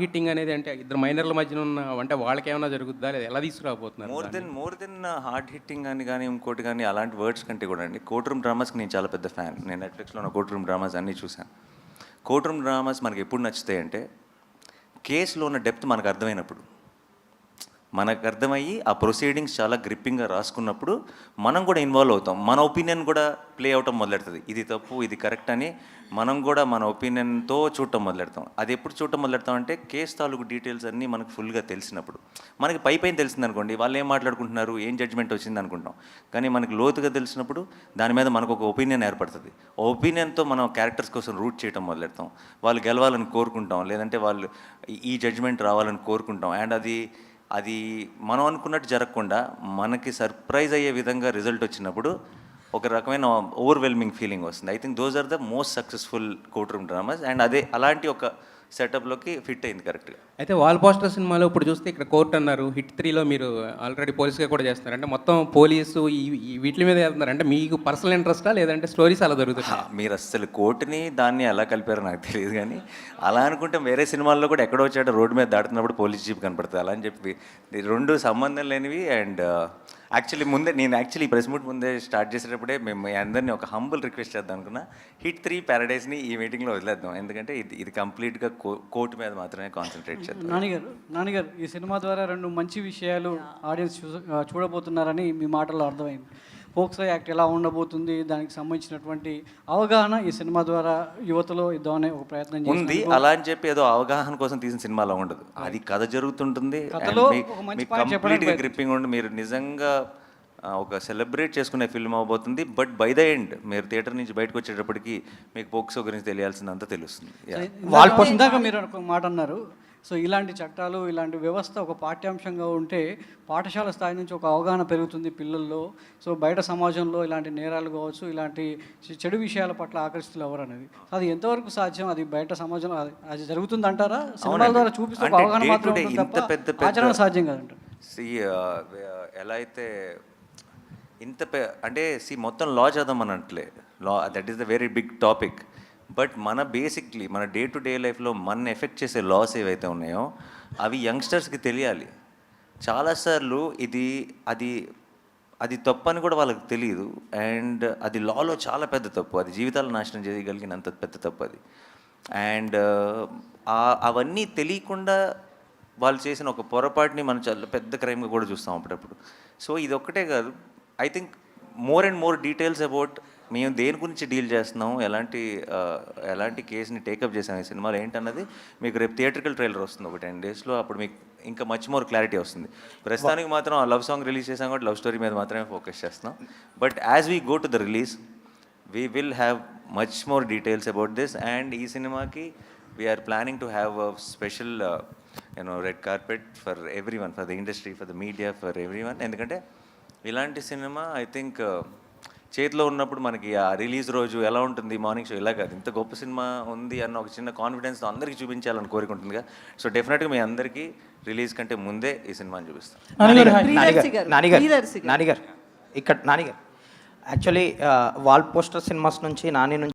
Hitting అనేది అంటే ఇద్దరు మైనర్ల మధ్యన ఉన్న అంటే వాళ్ళకి ఏమైనా జరుగుద్దా లేదా ఎలా తీసుకురాబోతున్నారు more than more than hard hitting అని కానీ ఇంకోటి కానీ అలాంటి వర్డ్స్ కంటే కూడా అండి. కోర్ట్ రూమ్ డ్రామాస్కి నేను చాలా పెద్ద ఫ్యాన్. నేను నెట్ఫ్లిక్స్లో ఉన్న కోర్ట్ రూమ్ డ్రామాస్ అన్నీ చూశాను. కోర్ట్ రూమ్ డ్రామాస్ మనకి ఎప్పుడు నచ్చుతాయి అంటే కేసులో ఉన్న డెప్త్ మనకు అర్థమైనప్పుడు. మనకు అర్థమయ్యి ఆ ప్రొసీడింగ్స్ చాలా గ్రిప్పింగ్గా రాసుకున్నప్పుడు మనం కూడా ఇన్వాల్వ్ అవుతాం. మన ఒపీనియన్ కూడా ప్లే అవటం మొదలెడుతుంది. ఇది తప్పు ఇది కరెక్ట్ అని మనం కూడా మన ఒపీనియన్తో చూడటం మొదలెడతాం. అది ఎప్పుడు చూడటం మొదలెడతాం అంటే కేసు తాలూకు డీటెయిల్స్ అన్నీ మనకు ఫుల్గా తెలిసినప్పుడు. మనకి పై పైన తెలిసింది అనుకోండి వాళ్ళు ఏం మాట్లాడుకుంటున్నారు ఏం జడ్జ్మెంట్ వచ్చింది అనుకుంటాం. కానీ మనకి లోతుగా తెలిసినప్పుడు దాని మీద మనకు ఒక ఒపీనియన్ ఏర్పడుతుంది. ఆ ఒపీనియన్తో మనం క్యారెక్టర్స్ కోసం రూట్ చేయటం మొదలెడతాం. వాళ్ళు గెలవాలని కోరుకుంటాం. లేదంటే వాళ్ళు ఈ జడ్జ్మెంట్ రావాలని కోరుకుంటాం. అండ్ అది అది మనం అనుకున్నట్టు జరగకుండా మనకి సర్ప్రైజ్ అయ్యే విధంగా రిజల్ట్ వచ్చినప్పుడు ఒక రకమైన ఓవర్వెల్మింగ్ ఫీలింగ్ వస్తుంది. I think those are the most successful court room dramas and అదే అలాంటి ఒక సెటప్లోకి ఫిట్ అయింది కరెక్ట్గా అయితే వాల్ పోస్టర్ సినిమాలో ఇప్పుడు చూస్తే ఇక్కడ కోర్ట్ అన్నారు హిట్ త్రీలో మీరు ఆల్రెడీ పోలీస్గా కూడా చేస్తున్నారు. అంటే మొత్తం పోలీసు ఈ వీటి మీద వెళ్తున్నారు. అంటే మీకు పర్సనల్ ఇంట్రెస్టా లేదంటే స్టోరీస్ అలా జరుగుతున్నాయి మీరు అసలు కోర్టుని దాన్ని ఎలా కలిపారో నాకు తెలియదు కానీ అలా అనుకుంటే వేరే సినిమాల్లో కూడా ఎక్కడో వచ్చాడో రోడ్డు మీద దాటుతున్నప్పుడు పోలీస్ జీప్ కనపడుతుంది అలా అని చెప్పి రెండు సంబంధం లేనివి అండ్ యాక్చువల్లీ uh, ముందే నేను యాక్చువల్లీ ప్రెస్ మీట్ ముందే స్టార్ట్ చేసేటప్పుడే మేము అందరినీ ఒక హంబుల్ రిక్వెస్ట్ చేద్దాం అనుకున్నా. హిట్ త్రీ ప్యారడైజ్ని ఈ మీటింగ్లో వదిలేద్దాం. ఎందుకంటే ఇది ఇది కంప్లీట్గా కోర్టు మీద మాత్రమే కాన్సన్ట్రేట్ చేద్దాం నానిగారు నానిగారు ఈ సినిమా ద్వారా రెండు మంచి విషయాలు ఆడియన్స్ చూడబోతున్నారని మీ మాటల్లో అర్థమైంది. ఫోక్సో యాక్ట్ ఎలా ఉండబోతుంది దానికి సంబంధించినటువంటి అవగాహన ఈ సినిమా ద్వారా యువతలో ఇద్దామనే ఒక ప్రయత్నం ఉంది. చేసి అలా అని చెప్పి ఏదో అవగాహన కోసం తీసిన సినిమాలో ఉండదు. అది కథ జరుగుతుంటుంది కంప్లీట్గా గ్రిప్పింగ్ ఉండి మీరు నిజంగా ఒక సెలబ్రేట్ చేసుకునే ఫిల్మ్ అవబోతుంది బట్ బై ద ఎండ్ మీరు థియేటర్ నుంచి బయటకు వచ్చేటప్పటికి మీకు పోక్సో గురించి తెలియాల్సిందంతా తెలుస్తుంది. మీరు ఒక మాట అన్నారు. సో ఇలాంటి చట్టాలు ఇలాంటి వ్యవస్థ ఒక పాఠ్యాంశంగా ఉంటే పాఠశాల స్థాయి నుంచి ఒక అవగాహన పెరుగుతుంది పిల్లల్లో. సో బయట సమాజంలో ఇలాంటి నేరాలు కావచ్చు ఇలాంటి చెడు విషయాల పట్ల ఆకర్షితులు ఎవరు అనేది. అది ఎంతవరకు సాధ్యం? అది బయట సమాజంలో అది- అది జరుగుతుంది అంటారా? సినిమాల. ద్వారా చూపిస్తే అవగాహన మాత్రమే తప్ప ఆచరణ సాధ్యం కాదంటారు. సి ఎలా అయితే ఇంత పె అంటే సి మొత్తం law చదవమనట్లే. Law that is the very big topic but మన బేసిక్లీ మన డే టు డే లైఫ్లో మన ఎఫెక్ట్ చేసే లాస్ ఏవైతే ఉన్నాయో అవి యంగ్స్టర్స్కి తెలియాలి. చాలాసార్లు ఇది అది అది తప్పు అని కూడా వాళ్ళకి తెలియదు అండ్ అది లాలో చాలా పెద్ద తప్పు. అది జీవితాలు నాశనం చేయగలిగినంత పెద్ద తప్పు అది. అండ్ అవన్నీ తెలియకుండా వాళ్ళు చేసిన ఒక పొరపాటుని మనం చాలా పెద్ద క్రైమ్గా కూడా చూస్తాం అప్పుడప్పుడు. సో ఇది ఒక్కటే కాదు. I think more and more details about మేము దేని గురించి డీల్ చేస్తున్నాం? ఎలాంటి ఎలాంటి కేసుని టేకప్ చేసాం ఈ సినిమాలో ఏంటన్నది మీకు రేపు థియేట్రికల్ ట్రైలర్ వస్తుంది. ఒక టెన్ డేస్లో అప్పుడు మీకు ఇంకా మచ్ మోర్ క్లారిటీ వస్తుంది. ప్రస్తుతానికి మాత్రం ఆ లవ్ సాంగ్ రిలీజ్ చేసాం కాబట్టి లవ్ స్టోరీ మీద మాత్రమే ఫోకస్ చేస్తున్నాం. But as we go to the release we will have much more details about this. And ఈ సినిమాకి we are planning to have a special you know red carpet for every one for the industry for the media for every one ఎందుకంటే ఇలాంటి cinema I think చేతిలో ఉన్నప్పుడు మనకి ఆ release రోజు ఎలా ఉంటుంది? Morning show? ఇలా కాదు. ఇంత గొప్ప సినిమా ఉంది అన్న ఒక చిన్న కాన్ఫిడెన్స్ అందరికీ చూపించాలని కోరుకుంటుందిగా సో డెఫినెట్గా మీ అందరికీ రిలీజ్ కంటే ముందే ఈ సినిమాని చూపిస్తాం. నానిగారు నానిగారు నానిగారు ఇక్కడ నానిగారు యాక్చువల్లీ వాల్ పోస్టర్ సినిమాస్ నుంచి నాని నుంచి